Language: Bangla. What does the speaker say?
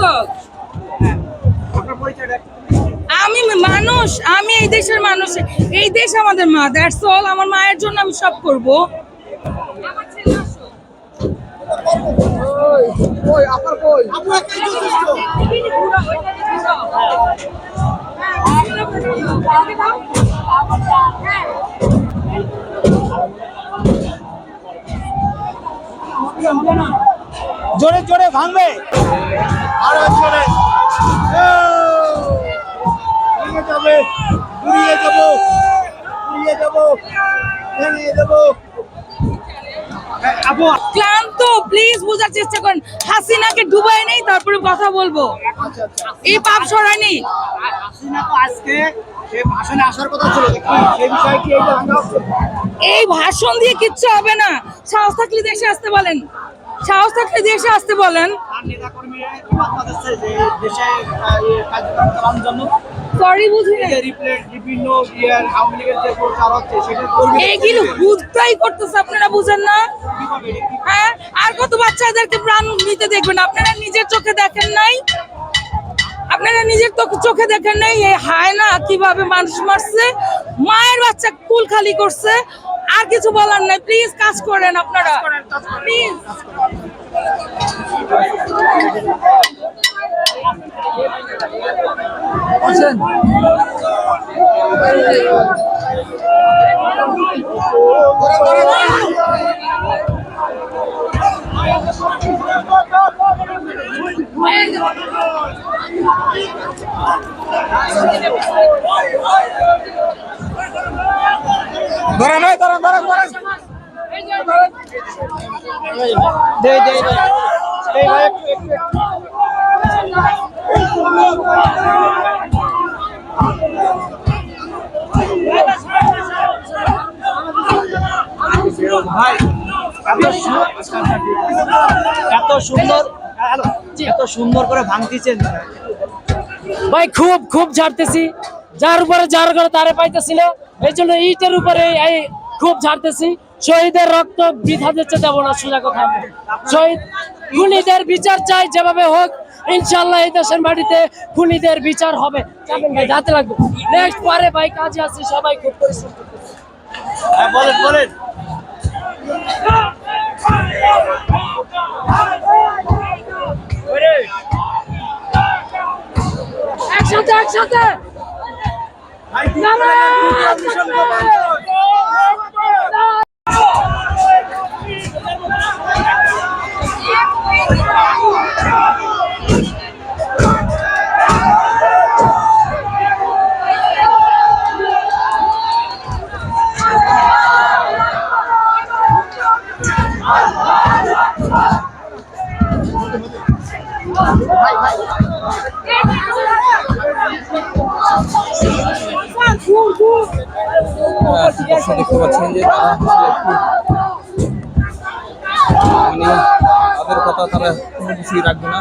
অল আমি মানুষ আমি এই দেশের মানুষ এই দেশ আমাদের মা দ্যাটস অল আমার মায়ের জন্য আমি সব করব। আমার। জোরে জোরে ভাঙবে। আরও জোরে ভেঙে যাবে ঘুরিয়ে যাব ঘুরিয়ে যাব ভেঙে যাব। ক্লান্ত প্লিজ বোঝার চেষ্টা করেন। হাসিনাকে ডুবাই নেই তারপরে কথা বলব। এই পাপ সরানি। আজকে এই ভাষণ দিয়ে কিচ্ছু হবে না। সাহস থাকলে দেশে আসতে বলেন। সাহস থাকলে দেশে আসতে বলেন। সরি বুঝি যে রিপ্লেট বিভিন্ন ইয়ার আওয়ামী লীগের যে প্রচার হচ্ছে সেটা করবে। এইগুলো বুঝতেই করতেছে আপনারা বুঝেন না? হ্যাঁ আর কত বাচ্চাদেরকে প্রাণ নিতে দেখবেন? আপনারা নিজের চোখে দেখেন নাই? আপনারা নিজের তো চোখে দেখেন নাই এই হায় না কীভাবে মানুষ মারছে? মায়ের বাচ্চা কুল খালি করছে আর কিছু বলার নাই। প্লিজ কাজ করেন আপনারা। প্লিজ ধরেন ধরেন ধরেন ধরেন। দে দে দে। এই ভাই একটু একটু ভাই এত সুন্দর এত সুন্দর করে ভাঙতেছেন। ভাই খুব খুব ঝাড়তেছি। যার উপরে যার করে তারে পাইতেছি না এই জন্য ইটের উপরে এই খুব ঝাড়তেছি। শহীদের রক্ত বৃথা দিচ্ছে দেব না সোজা কথা। শহীদ খুনিদের বিচার চাই যেভাবে হোক ইনশাল্লাহ এই দেশের বাড়িতে খুনিদের বিচার হবে। যাবেন ভাই যাতে লাগবে। নেক্সট পরে ভাই কাজে আছি সবাই খুব পরিশ্রম হ্যাঁ বলেন বলেন। একসাথে একসাথে! ভাই কি দর্শক দেখতে পাচ্ছেন যে তারা তাদের কথা তারা কোনো কিছুই রাখবে না